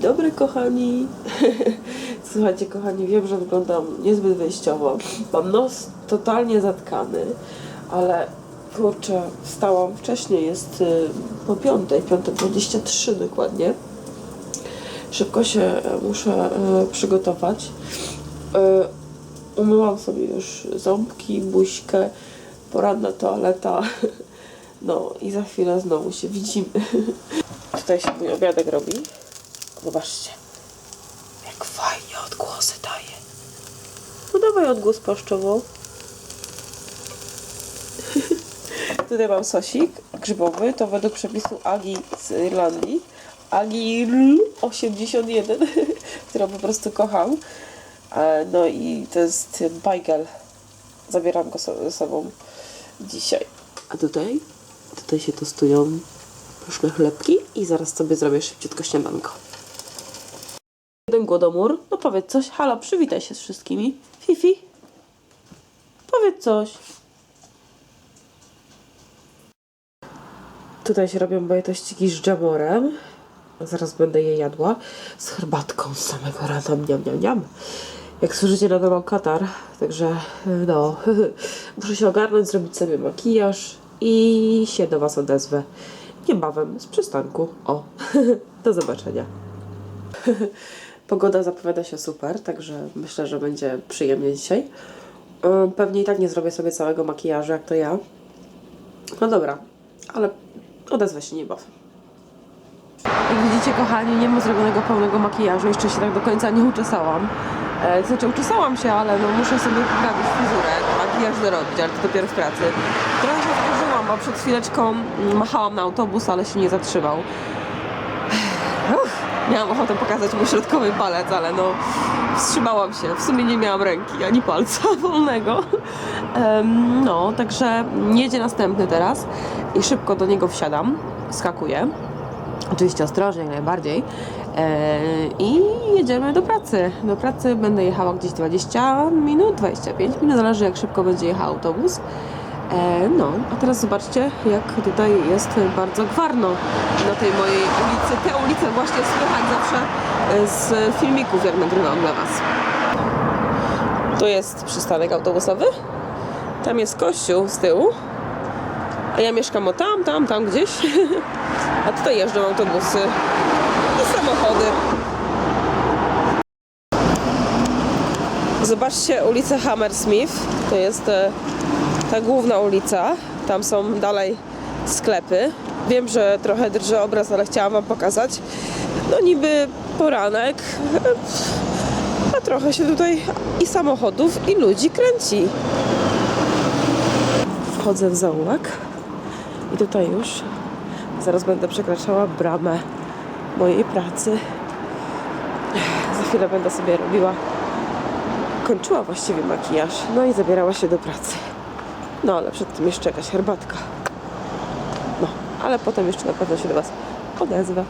dobry, kochani. Słuchajcie, kochani, wiem, że wyglądam niezbyt wyjściowo. Mam nos totalnie zatkany, ale kurczę, wstałam wcześniej, jest y, po piątej, 5.23 dokładnie. Szybko się e, muszę e, przygotować. E, Umyłam sobie już ząbki, buźkę, poranna toaleta. No i za chwilę znowu się widzimy. Tutaj się mój obiadek robi. Zobaczcie. Jak fajnie odgłosy daje. No dawaj odgłos paszczowo. Tutaj mam sosik grzybowy, to według przepisu Agi z Irlandii. Agi 81, którą po prostu kocham. E, No i to jest bajgel. Zabieram go ze sobą dzisiaj. A tutaj? Tutaj się tostują pyszne chlebki i zaraz sobie zrobię szybciutko śniadanko. Jeden głodomór. No powiedz coś. Halo, przywitaj się z wszystkimi. Fifi? Powiedz coś. Tutaj się robią moje tościki z dżemorem. Zaraz będę je jadła z herbatką z samego rana. Niam, niam, niam. Jak słyszycie, nadal katar, także no, muszę się ogarnąć, zrobić sobie makijaż i się do Was odezwę niebawem z przystanku. O, do zobaczenia. Pogoda zapowiada się super, także myślę, że będzie przyjemnie dzisiaj. Ym, Pewnie i tak nie zrobię sobie całego makijażu, jak to ja. No dobra, ale odezwę się niebawem. Jak widzicie, kochani, nie ma zrobionego pełnego makijażu. Jeszcze się tak do końca nie uczesałam. E, znaczy, uczesałam się, ale no muszę sobie poprawić fryzurę, makijaż dorobić, ale to dopiero w pracy. Trochę się wkurzyłam, bo przed chwileczką machałam na autobus, ale się nie zatrzymał. Miałam ochotę pokazać mu środkowy palec, ale no wstrzymałam się. W sumie nie miałam ręki ani palca wolnego. No, także jedzie następny teraz i szybko do niego wsiadam, skakuję. Oczywiście ostrożnie, jak najbardziej. E, I jedziemy do pracy. Do pracy będę jechała gdzieś 20 minut, 25 minut, zależy jak szybko będzie jechał autobus. E, no, a teraz zobaczcie, jak tutaj jest bardzo gwarno na tej mojej ulicy. Tę ulicę właśnie słychać zawsze e, z filmików, jak nagrywam dla Was. Tu jest przystanek autobusowy. Tam jest kościół z tyłu. A ja mieszkam o tam, tam, tam gdzieś. A tutaj jeżdżą autobusy i samochody. Zobaczcie ulicę Hammersmith. To jest e, ta główna ulica. Tam są dalej sklepy. Wiem, że trochę drży obraz, ale chciałam Wam pokazać. No niby poranek, a trochę się tutaj i samochodów, i ludzi kręci. Wchodzę w zaułek i tutaj już zaraz będę przekraczała bramę mojej pracy. Za chwilę będę sobie robiła, kończyła właściwie makijaż, no i zabierała się do pracy. No ale przed tym jeszcze jakaś herbatka. No, ale potem jeszcze na pewno się do Was odezwę.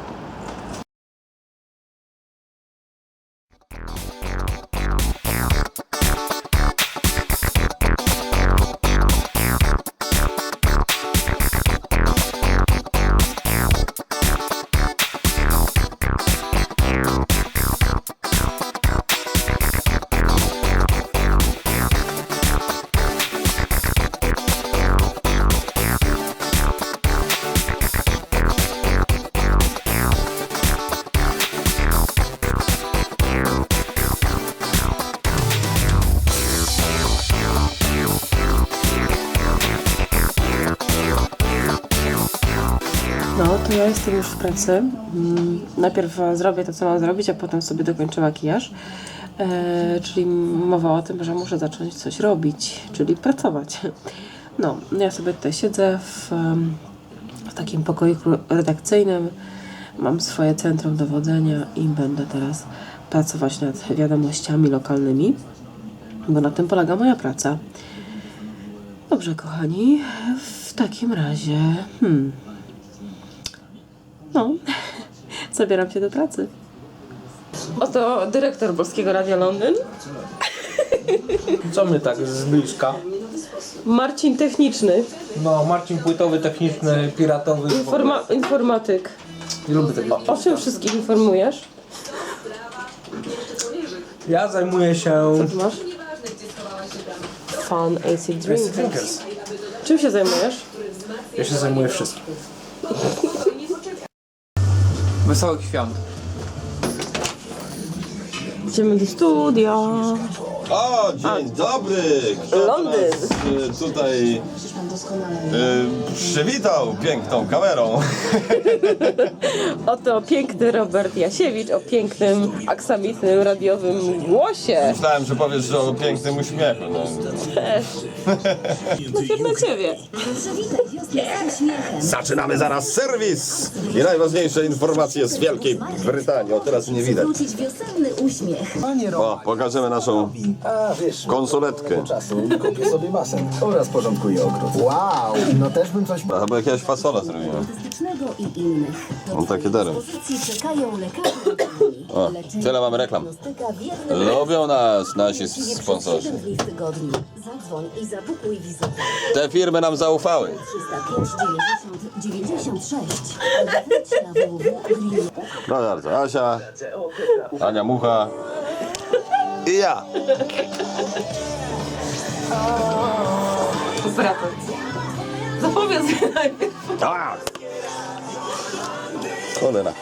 Jestem już w pracy. Mm, Najpierw zrobię to, co mam zrobić, a potem sobie dokończę makijaż. E, czyli mowa o tym, że muszę zacząć coś robić, czyli pracować. No, ja sobie tutaj siedzę w, w takim pokoiku redakcyjnym. Mam swoje centrum dowodzenia i będę teraz pracować nad wiadomościami lokalnymi, bo na tym polega moja praca. Dobrze, kochani, w takim razie. Hmm, no, zabieram się do pracy. Oto dyrektor Polskiego Radia Londyn, Co my tak z bliska? Marcin Techniczny, No, Marcin Płytowy, techniczny, piratowy. informa- informatyk. Nie lubię tego. O czym wszystkich informujesz? Ja zajmuję się... Co ty masz? Fun AC. Drinkers. Czym się zajmujesz? Ja się zajmuję wszystkim. Wesołych świąt. Idziemy do studia. O, dzień dobry! Kto Londyn. nas, y, tutaj y, przywitał piękną kamerą. Oto piękny Robert Jasiewicz o pięknym, aksamitnym, radiowym głosie. Myślałem, że powiesz, że o pięknym uśmiechu. No. Też. No się na ciebie. Zaczynamy zaraz serwis! I najważniejsze informacje z Wielkiej Brytanii. O, teraz nie widać. Zwrócić wiosenny uśmiech. O, pokażemy naszą A wiesz, konsoletkę. czasu kupię sobie basen oraz porządkuję ogród. Wow, no też bym coś... Chyba jakiegoś fasola zrobiłem. Artystycznego i innych. Do Mam takie dary. dyspozycji czekają lekarze rodzinni. O, Leczenie tyle mamy reklam. diagnostyka w jednym Lubią nas nasi Właściwie przez sponsorzy. 7 dni w tygodniu. Zadzwoń i zabukuj wizytę. Te firmy nam zaufały. 305 90 96. Wejdź na www.green. Proszę bardzo, Asia, Ania Mucha i ja. Operator. Zapowiedz najpierw. Tak. Cholera.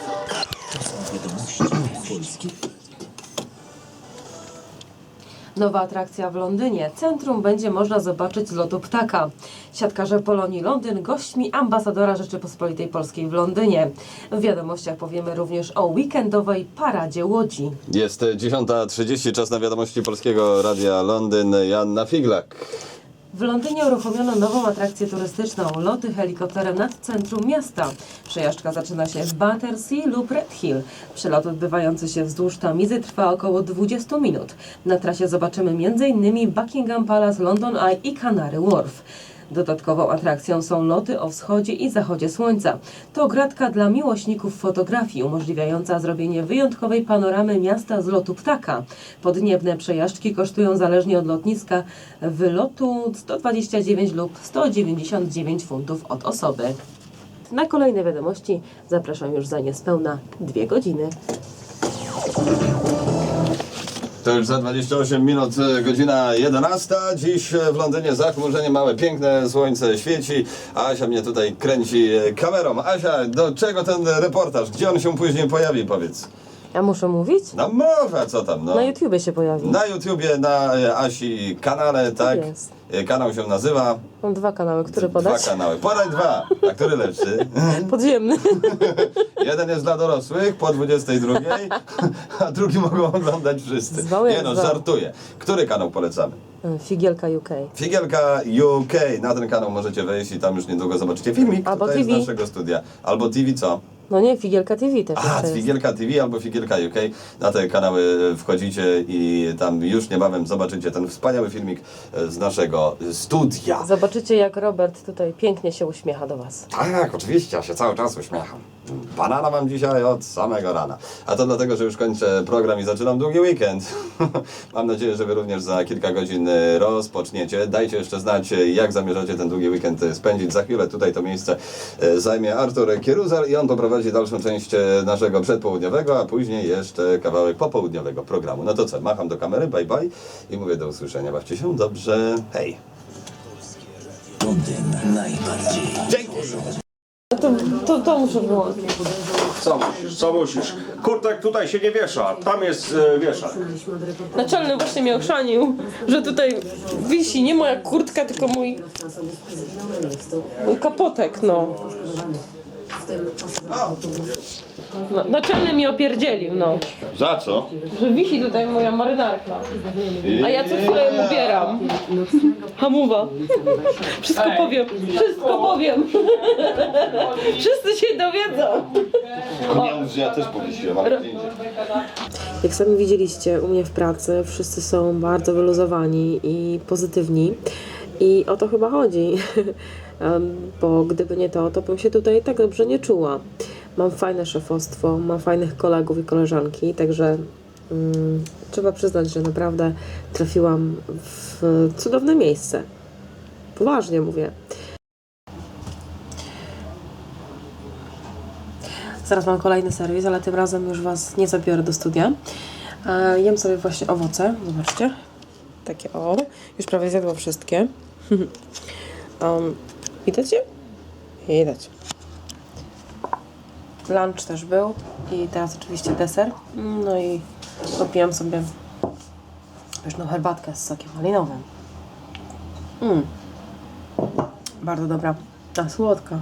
Nowa atrakcja w Londynie. Centrum będzie można zobaczyć z lotu ptaka. Siatkarze Polonii Londyn gośćmi ambasadora Rzeczypospolitej Polskiej w Londynie. W wiadomościach powiemy również o weekendowej paradzie łodzi. Jest 10.30, czas na wiadomości Polskiego Radia Londyn. Janna Figlak. W Londynie uruchomiono nową atrakcję turystyczną loty helikopterem nad centrum miasta. Przejażdżka zaczyna się w Battersea lub Red Hill. Przelot odbywający się wzdłuż Tamizy trwa około 20 minut. Na trasie zobaczymy m.in. Buckingham Palace, London Eye i Canary Wharf. Dodatkową atrakcją są loty o wschodzie i zachodzie słońca. To gratka dla miłośników fotografii, umożliwiająca zrobienie wyjątkowej panoramy miasta z lotu ptaka. Podniebne przejażdżki kosztują zależnie od lotniska wylotu 129 lub 199 funtów od osoby. Na kolejne wiadomości zapraszam już za niespełna dwie godziny. To już za 28 minut, e, godzina 11. Dziś e, w Londynie zachmurzenie małe, piękne słońce świeci. Asia mnie tutaj kręci e, kamerą. Asia, do czego ten reportaż? Gdzie on się później pojawi, powiedz? Ja muszę mówić? No mów, a co tam, no. Na YouTubie się pojawi. Na YouTubie, na e, Asi kanale, tak? jest. E, Kanał się nazywa. Mam dwa kanały, które Dwa podać? kanały. Podaj dwa. A który lepszy? Podziemny. Jeden jest dla dorosłych po 22, a drugi mogą oglądać wszyscy. Jak Nie no, zwał. żartuję. Który kanał polecamy? Figielka UK. Figielka UK. Na ten kanał możecie wejść i tam już niedługo zobaczycie filmik Albo tutaj TV. z naszego studia. Albo TV co? No nie, Figielka TV też A. Figielka TV albo Figielka UK. Na te kanały wchodzicie i tam już niebawem zobaczycie ten wspaniały filmik e, z naszego studia. Zobaczycie jak Robert tutaj pięknie się uśmiecha do Was. Tak, oczywiście, ja się cały czas uśmiecham. Banana mam dzisiaj od samego rana. A to dlatego, że już kończę program i zaczynam długi weekend. mam nadzieję, że Wy również za kilka godzin e, rozpoczniecie. Dajcie jeszcze znać, e, jak zamierzacie ten długi weekend spędzić. Za chwilę tutaj to miejsce zajmie Artur Kieruzar i on poprowadzi dalszą część naszego przedpołudniowego, a później jeszcze kawałek popołudniowego programu. No to co, macham do kamery, bye bye i mówię do usłyszenia. Bawcie się dobrze. Hej. To, to, to muszę wyłączyć. Co musisz? Co musisz? Kurtek tutaj się nie wiesza, tam jest e, wieszak. Naczelny właśnie mnie ochrzanił, że tutaj wisi nie moja kurtka, tylko mój, mój kapotek, no. No. Naczelny mi opierdzielił, no. Za co? Że wisi tutaj moja marynarka. A ja co chwilę ją ubieram. Hamuwa. Wszystko powiem. Wszystko powiem. Wszyscy się dowiedzą. Ja też powiesiłem, ale. Jak sami widzieliście u mnie w pracy, wszyscy są bardzo wyluzowani i pozytywni. I o to chyba chodzi. Bo gdyby nie to, to bym się tutaj tak dobrze nie czuła. Mam fajne szefostwo, mam fajnych kolegów i koleżanki, także mm, trzeba przyznać, że naprawdę trafiłam w cudowne miejsce. Poważnie mówię. Zaraz mam kolejny serwis, ale tym razem już Was nie zabiorę do studia. E, jem sobie właśnie owoce, zobaczcie. Takie o, już prawie zjadło wszystkie. um, widać je? Widać. Lunch też był i teraz oczywiście deser. No i popijam sobie pyszną herbatkę z sokiem malinowym. Mm. Bardzo dobra. A słodka.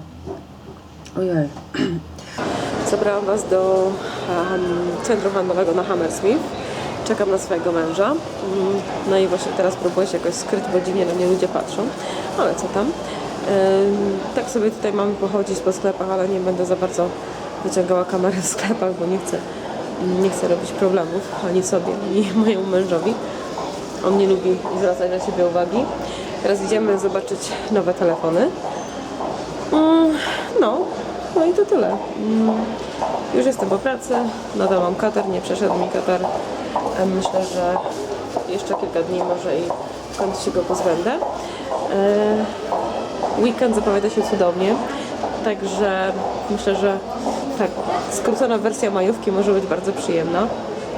Ojej. Zabrałam Was do um, centrum handlowego na Hammersmith. Czekam na swojego męża. Mm, No i właśnie teraz próbuję się jakoś skryć, bo dziwnie na mnie ludzie patrzą. Ale co tam? Tak sobie tutaj mamy pochodzić po sklepach, ale nie będę za bardzo wyciągała kamery w sklepach, bo nie chcę, nie chcę robić problemów ani sobie, ani mojemu mężowi. On nie lubi zwracać na siebie uwagi. Teraz idziemy zobaczyć nowe telefony. Mm, No, no i to tyle. Mm, Już jestem po pracy, nadal mam katar, nie przeszedł mi katar. Em, Myślę, że jeszcze kilka dni może i w końcu się go pozbędę. Weekend zapowiada się cudownie, także myślę, że tak, skrócona wersja majówki może być bardzo przyjemna.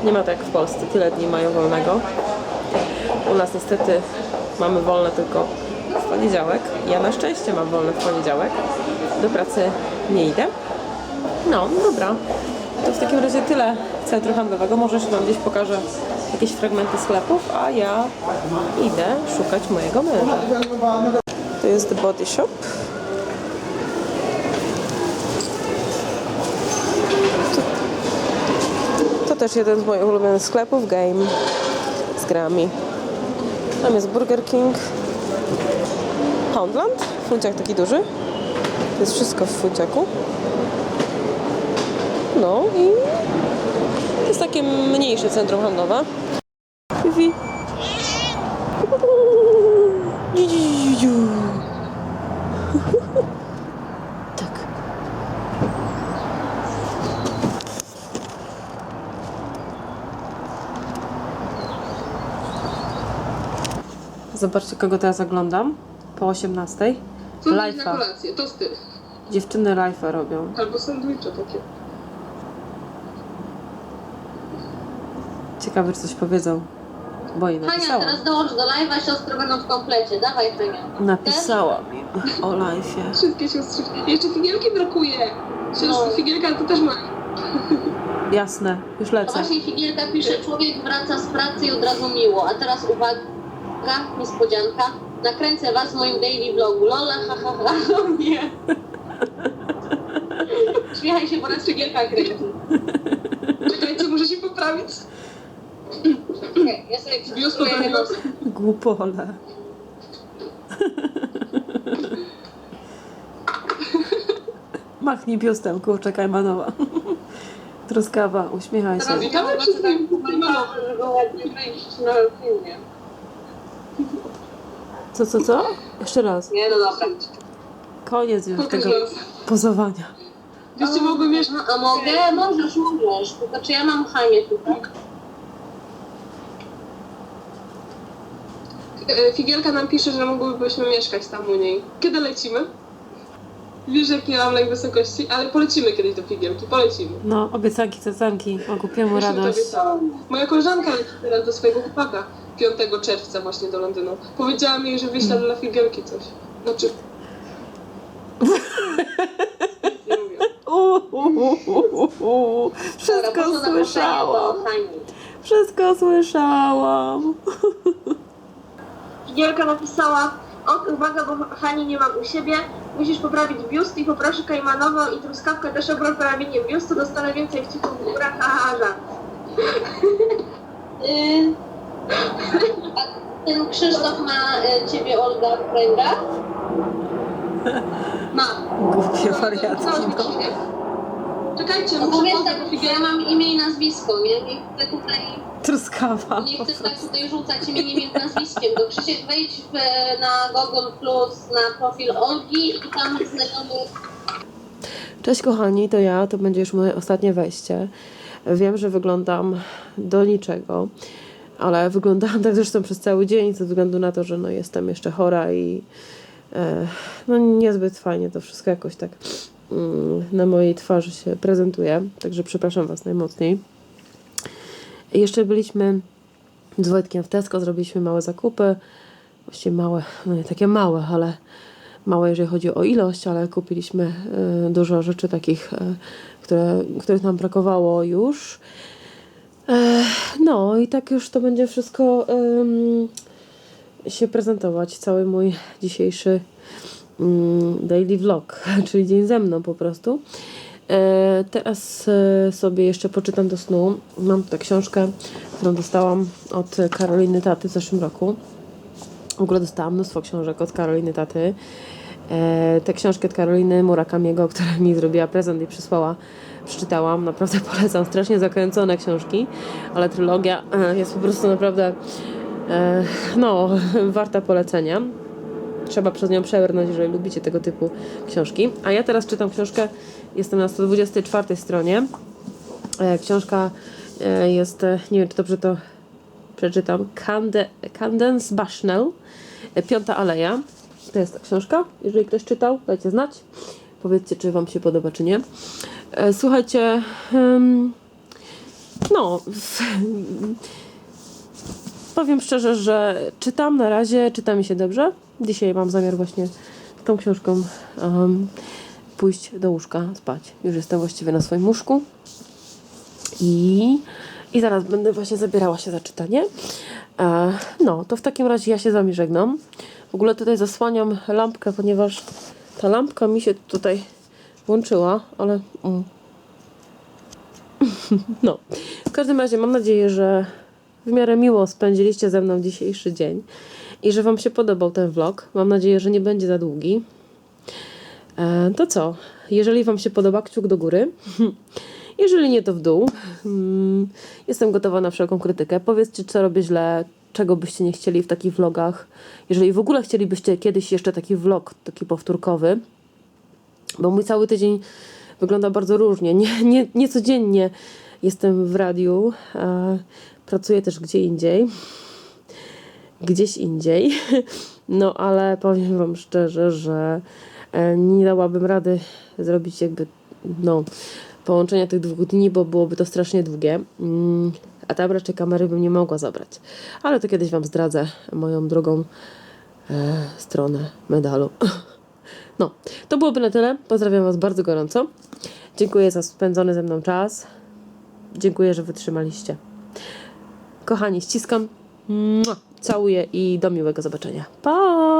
Nie ma tak jak w Polsce, tyle dni mają wolnego. U nas niestety mamy wolne tylko w poniedziałek. Ja na szczęście mam wolne w poniedziałek. Do pracy nie idę. No, dobra. To w takim razie tyle centrum handlowego. Może jeszcze Wam gdzieś pokażę jakieś fragmenty sklepów, a ja idę szukać mojego męża. To jest Body Shop. To, to też jeden z moich ulubionych sklepów, Game z grami. Tam jest Burger King. Poundland, funciak taki duży. To jest wszystko w funciaku. No i to jest takie mniejsze centrum handlowe. Zobaczcie, kogo teraz oglądam. Po 18. Co Life na Life'a. kolację? Tosty. Dziewczyny live'a robią. Albo sandwicze takie. Ciekawe, czy coś powiedzą. Bo jej Hania, napisała. teraz dołącz do live'a, siostry będą w komplecie. Dawaj, Hania. Napisała mi o live'ie. Wszystkie siostry. Jeszcze figielki brakuje. Siostry, No. figielka to też ma. Jasne, już To lecę. właśnie Figielka pisze, człowiek wraca z pracy i od razu miło. A teraz uwaga, niespodzianka. Nakręcę was w moim daily vlogu. Lola, ha, ha, ha. O nie. Śmiechaj się, bo nas Figielka kręci. Czekajcie, muszę się poprawić. Czekaj, Ja sobie poprawiłam. nos. Głupole. Machnij biustem, kurczę, Kajmanowa. Truskawa, uśmiechaj się. Teraz witamy wszystkim. żeby ładnie wyjść na filmie. Co, co, co? Jeszcze raz. Nie, no dobra. Koniec już Pokaż tego nas. pozowania. Wiecie, mogłem jeszcze... A mogę? Możesz, możesz. Tylko czy ja mam Hanię tutaj? E, Figielka nam pisze, że mogłybyśmy mieszkać tam u niej. Kiedy lecimy? Wiesz, jaki mam lęk wysokości, ale polecimy kiedyś do Figielki, polecimy. No, obiecanki, Już mi to radość. obiecałam. Moja koleżanka leci teraz do swojego chłopaka 5 czerwca właśnie do Londynu. Powiedziała mi, że wyśle dla Figielki coś. Znaczy... Nie mówię. Wszystko Dobra, słyszałam. do. Wszystko słyszałam. Figielka napisała, o, uwaga, bo Hani nie mam u siebie, musisz poprawić biust i poproszę Kajmanową i Truskawkę też o poprawienie biustu, dostanę więcej wcików w górach, haha, żart. A ten Krzysztof ma y, ciebie Olga w? Ma. Głupie wariatki. No. Czekajcie, No bo muszę wiesz, podać tak, do ja mam imię i nazwisko, nie? Nie chcę tutaj, Truskawa. nie po chcę tak prostu. tutaj rzucać imieniem i nazwiskiem. To Krzysiek wejdź w, na Google Plus na profil Olgi i tam znajomy Cześć kochani, to ja, to będzie już moje ostatnie wejście. Wiem, że wyglądam do niczego, ale wyglądałam tak zresztą przez cały dzień ze względu na to, że no, jestem jeszcze chora i e, no, niezbyt fajnie to wszystko jakoś tak mm, na mojej twarzy się prezentuje, także przepraszam Was najmocniej. Jeszcze byliśmy z Wojtkiem w Tesco, zrobiliśmy małe zakupy. Właściwie małe, no nie takie małe, ale małe jeżeli chodzi o ilość, ale kupiliśmy y, dużo rzeczy takich, y, które, których nam brakowało już. No i tak już to będzie wszystko ym, się prezentować. Cały mój dzisiejszy mm, daily vlog, czyli dzień ze mną po prostu. E, teraz e, sobie jeszcze poczytam do snu. Mam tutaj książkę, którą dostałam od Karoliny Taty w zeszłym roku. W ogóle dostałam mnóstwo książek od Karoliny Taty. E, tę książkę od Karoliny Murakamiego, która mi zrobiła prezent i przysłała, przeczytałam. Naprawdę polecam. Strasznie zakręcone książki, ale trylogia e, jest po prostu naprawdę e, no, warta polecenia. Trzeba przez nią przebrnąć, jeżeli lubicie tego typu książki. A ja teraz czytam książkę, jestem na 124 stronie. Książka jest, nie wiem czy dobrze to przeczytam, Cande, Candence Bushnell, Piąta Aleja. To jest ta książka. Jeżeli ktoś czytał, dajcie znać. Powiedzcie, czy Wam się podoba, czy nie. E, Słuchajcie, no, powiem szczerze, że czytam na razie, czyta mi się dobrze. Dzisiaj mam zamiar właśnie z tą książką em, pójść do łóżka spać. Już jestem właściwie na swoim łóżku. I, I zaraz będę właśnie zabierała się za czytanie. E, no, to w takim razie ja się z Wami żegnam. W ogóle tutaj zasłaniam lampkę, ponieważ ta lampka mi się tutaj włączyła, ale... Mm. No, w każdym razie mam nadzieję, że w miarę miło spędziliście ze mną dzisiejszy dzień i że Wam się podobał ten vlog. Mam nadzieję, że nie będzie za długi. E, to co? Jeżeli Wam się podoba, kciuk do góry. Jeżeli nie, to w dół. Mm, Jestem gotowa na wszelką krytykę. Powiedzcie, co robię źle, czego byście nie chcieli w takich vlogach. Jeżeli w ogóle chcielibyście kiedyś jeszcze taki vlog, taki powtórkowy, bo mój cały tydzień wygląda bardzo różnie. Nie, nie, nie codziennie jestem w radiu, pracuję też gdzie indziej, gdzieś indziej. No ale powiem Wam szczerze, że e, nie dałabym rady zrobić jakby no, połączenia tych dwóch dni, bo byłoby to strasznie długie. A tam raczej kamery bym nie mogła zabrać. Ale to kiedyś Wam zdradzę moją drugą e, stronę medalu. No, to byłoby na tyle. Pozdrawiam Was bardzo gorąco. Dziękuję za spędzony ze mną czas. Dziękuję, że wytrzymaliście. Kochani, ściskam. Całuję i do miłego zobaczenia. Pa!